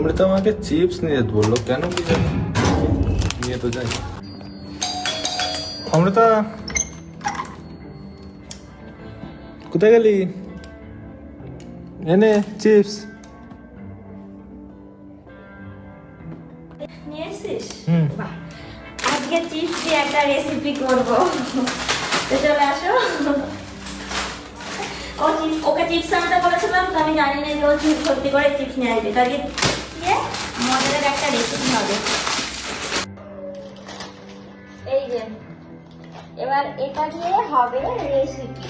অমৃতা আমাকে চিপস নিয়ে যেতে বলল কেন কি জানি? নিয়ে তো যাই। অমৃতা কোথায় গেলি? এনে চিপস। হুম। আজকে চিপস দিয়ে একটা রেসিপি করব। তো চলে আসো। ও চিপস ওকে চিপস আনতে বলেছিলাম তো আমি জানি না যে ও চিপস সত্যি করে চিপস নিয়ে আসবে। আজকে দিয়ে মজার একটা রেসিপি হবে। এই যে এবার এটা দিয়ে হবে রেসিপি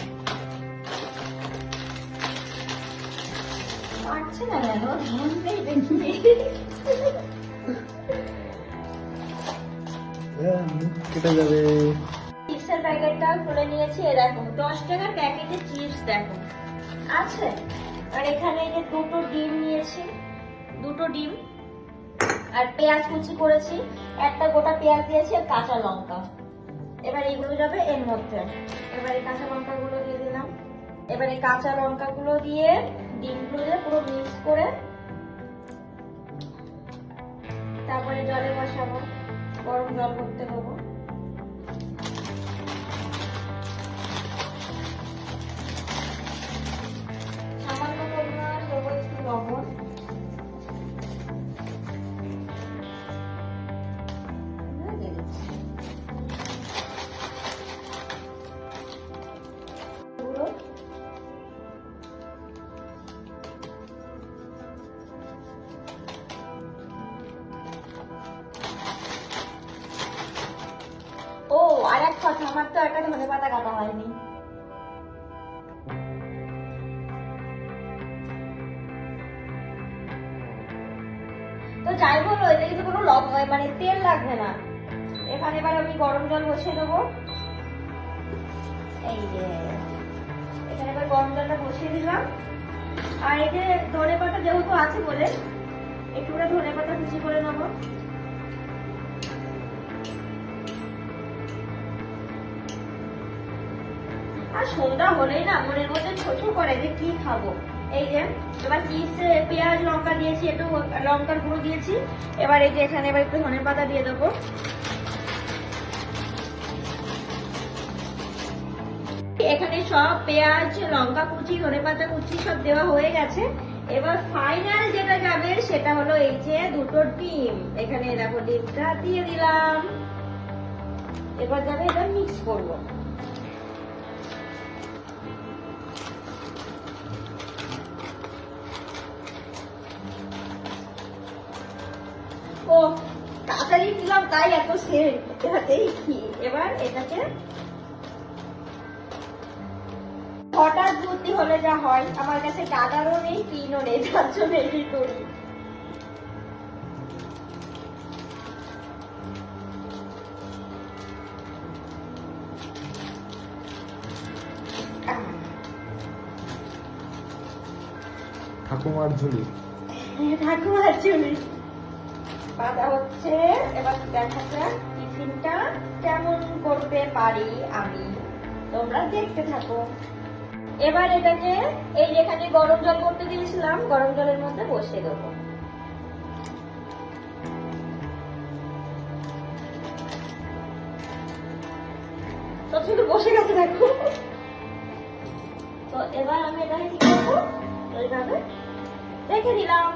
পারছে না কেন? ধ্যান দেবে কেটে যাবে। চিপসের প্যাকেটটা খুলে নিয়েছি। এ দেখো দশ টাকার প্যাকেটে চিপস দেখো। আছে? আর এখানে যে দুটো ডিম নিয়েছি, দুটো ডিম আর পেঁয়াজ কুচি করেছি, একটা গোটা পেঁয়াজ দিয়েছি আর কাঁচা লঙ্কা। এবার এগুলো যাবে এর মধ্যে। এবার এই কাঁচা লঙ্কাগুলো দিয়ে দিলাম। এবার কাঁচা লঙ্কাগুলো দিয়ে ডিমগুলো দিয়ে পুরো মিক্স করে তারপরে জলে বসাবো, গরম জল করতে দেবো। আমার তো একটা ধনে কাটা হয়নি। তো যাই বলো এতে কিন্তু কোনো লব মানে তেল লাগবে না। এখানে এবার আমি গরম জল বসিয়ে দেবো। এই যে এখানে এবার গরম জলটা বসিয়ে দিলাম। আর এই যে ধনে পাতা যেহেতু আছে বলে একটু ধনে পাতা কুচি করে নেব। আর সন্ধ্যা হলেই না মনের মধ্যে ছোট করে যে কি খাব। এই যে, এবার চিপস, পেঁয়াজ, লঙ্কা দিয়েছি, একটু লঙ্কার গুঁড়ো দিয়েছি। এবার এই যে এখানে এবার একটু ধনে পাতা দিয়ে দেবো। এখানে সব পেঁয়াজ, লঙ্কা কুচি ধনে পাতা কুচি সব দেওয়া হয়ে গেছে। এবার ফাইনাল যেটা যাবে সেটা হলো এই যে দুটো ডিম। এখানে দেখো ডিমটা দিয়ে দিলাম। এবার যাবে এটা মিক্স করব। ও তাড়াতাড়ি দিলাম তাই এত এটাতেই কি? এবার এটাকে হঠাৎ বুদ্ধি হলে যা হয় আমার কাছে নেই নেই তার জন্য এটি করি। ঠাকুমার ঝুলি। ঠাকুমার চুলি বাঁধা হচ্ছে। এবার দেখা যাক টিফিনটা কেমন করতে পারি আমি তোমরা দেখতে থাকো। এবার এটাকে এই যেখানে গরম জল করতে দিয়েছিলাম, গরম জলের মধ্যে বসিয়ে দেবো। তো শুধু বসে গেছে, দেখো। তো এবার আমি এটাকে কি করব? এইভাবে রেখে দিলাম।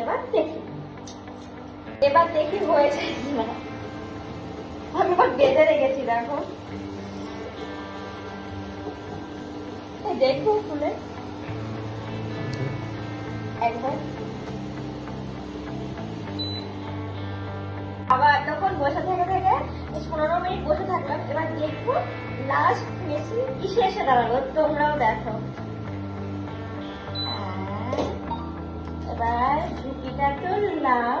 এবার দেখি। এবার দেখি হয়েছে আমি এবার বেঁধে রেখেছি, দেখো। দেখো খুলে একবার। আবার তখন বসে থেকে থেকে পনেরো মিনিট বসে থাকলাম, এবার দেখব লাস্ট মেশি কিসে এসে দাঁড়াবো তোমরাও দেখো। আর এবার ঝুঁকিটা তুললাম।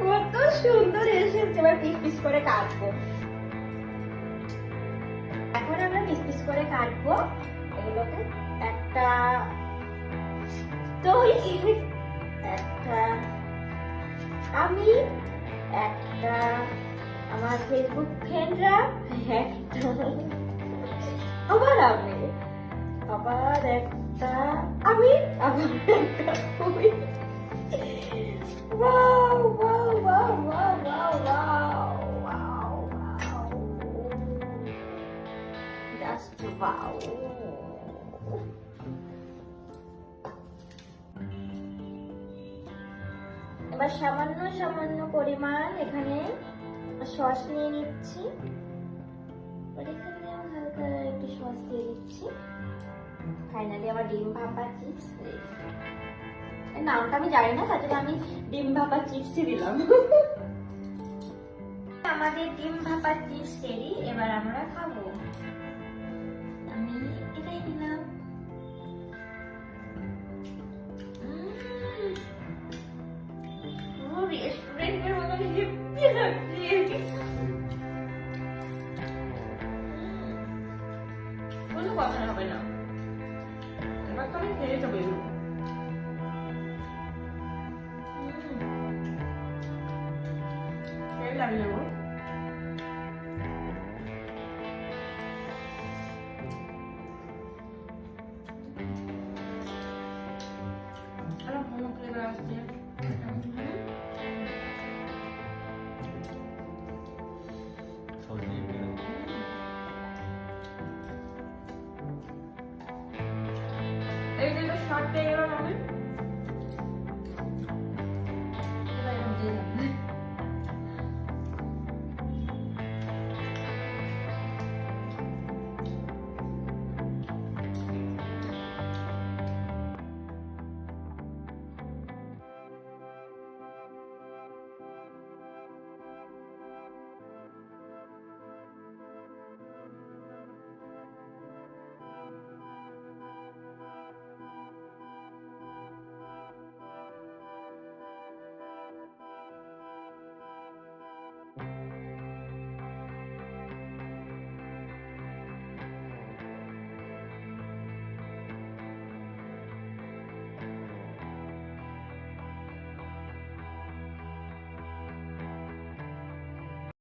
কত সুন্দর এসেছে। এবার পিস পিস করে কাটবো। এখন আমরা পিস পিস করে কাটবো। এগুলোকে একটা তৈরি একটা আমি, একটা আমার ফেসবুক ফ্রেন্ডরা একটা আবার আমি আবার একটা আমি? একটা. Just এবার সামান্য সামান্য পরিমাণ এখানে সস নিয়ে নিচ্ছি। এখানে হালকা একটু সস দিয়ে দিচ্ছি। ফাইনালি আমার ডিম ভাপা চিপস নামটা আমি জানি না, তার আমি ডিম ভাপা চিপসই দিলাম। আমাদের ডিম ভাপা চিপস রেডি এবার আমরা খাব। আমি এটাই দিলাম। এই যে শর্ট পেয়ে গেলাম আমি